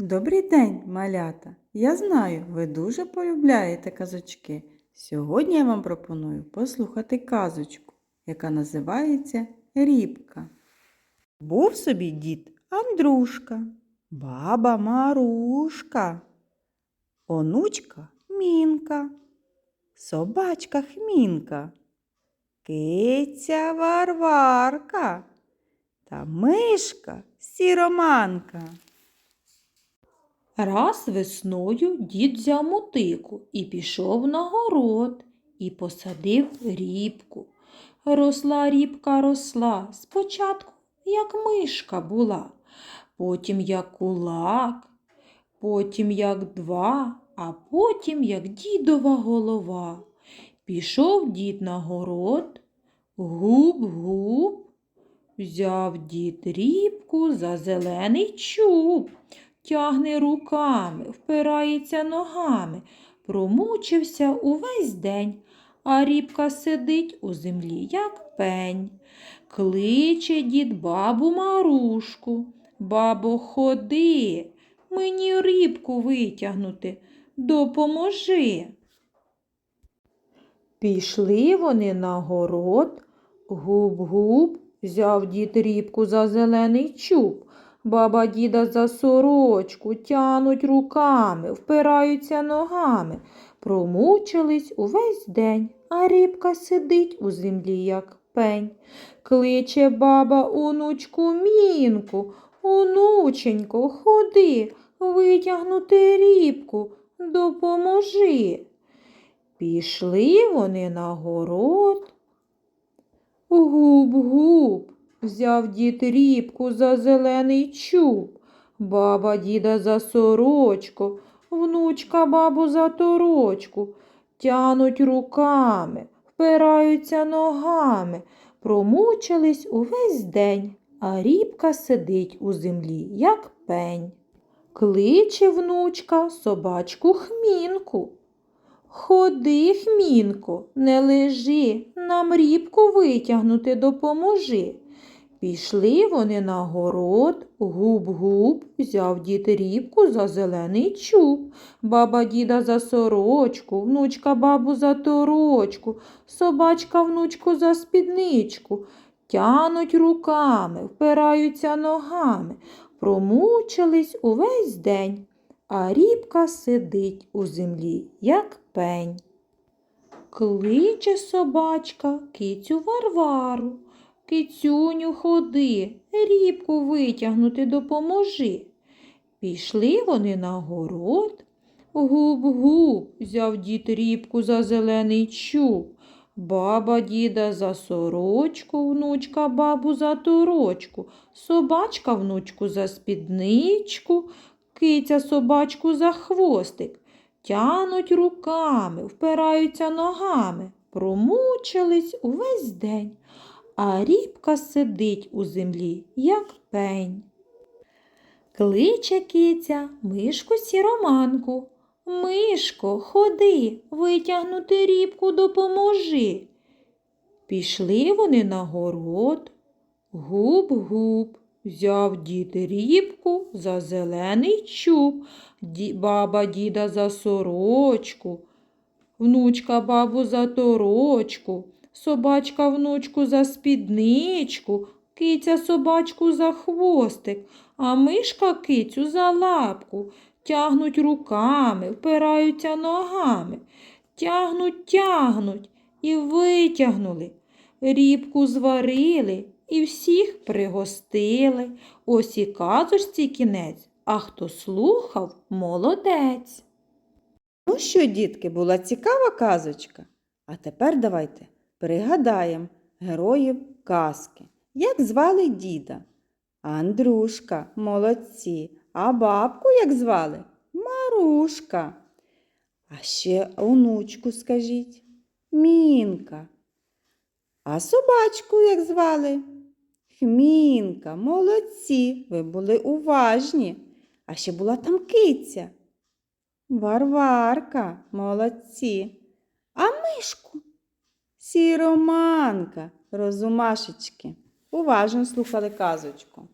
Добрий день, малята! Я знаю, ви дуже полюбляєте казочки. Сьогодні я вам пропоную послухати казочку, яка називається Рібка. Був собі дід Андрушка, баба Марушка, онучка Мінка, собачка Хмінка, киця Варварка та мишка Сіроманка. Раз весною дід взяв мотику і пішов на город і посадив рібку. Росла рібка росла, спочатку як мишка була, потім як кулак, потім як два, а потім як дідова голова. Пішов дід на город, губ-губ, взяв дід рібку за зелений чуб тягне руками, впирається ногами, промучився увесь день, а рібка сидить у землі, як пень. Кличе дід бабу Марушку. Бабо, ходи, мені рібку витягнути, допоможи. Пішли вони на город, губ-губ, взяв дід рібку за зелений чуб. Баба діда за сорочку тянуть руками, впираються ногами. Промучились увесь день, а рібка сидить у землі, як пень. Кличе баба онучку мінку, онученько, ходи, витягнути рібку, допоможи. Пішли вони на город. Губ-губ, взяв дід рібку за зелений чуб, баба діда за сорочку, внучка бабу за торочку, тянуть руками, впираються ногами, промучились увесь день, а рібка сидить у землі, як пень. Кличе внучка собачку хмінку. Ходи, хмінко, не лежи, нам рібку витягнути допоможи. Пішли вони на город, губ-губ, взяв дід рібку за зелений чуб, баба діда за сорочку, внучка бабу за торочку, собачка внучку за спідничку. Тянуть руками, впираються ногами, промучились увесь день, а рібка сидить у землі, як пень. Кличе собачка кицю Варвару. Кицюню ходи, рібку витягнути допоможи. Пішли вони на город. Губ-губ, взяв дід рібку за зелений чуб. Баба діда за сорочку, внучка бабу за торочку, собачка внучку за спідничку, киця собачку за хвостик. Тянуть руками, впираються ногами, промучились увесь день а рібка сидить у землі, як пень. Кличе киця мишку сіроманку. Мишко, ходи, витягнути рібку допоможи. Пішли вони на город. Губ-губ, взяв дід рібку за зелений чуб, Ді, баба діда за сорочку, внучка бабу за торочку собачка внучку за спідничку, киця собачку за хвостик, а мишка кицю за лапку. Тягнуть руками, впираються ногами, тягнуть, тягнуть і витягнули. Рібку зварили і всіх пригостили. Ось і казочці кінець, а хто слухав, молодець. Ну що, дітки, була цікава казочка? А тепер давайте пригадаємо героїв казки. Як звали діда? Андрушка, молодці. А бабку як звали? Марушка. А ще онучку скажіть. Мінка. А собачку як звали? Хмінка, молодці, ви були уважні. А ще була там киця. Варварка, молодці. А мишку? Сіроманка, розумашечки. Уважно слухали казочку.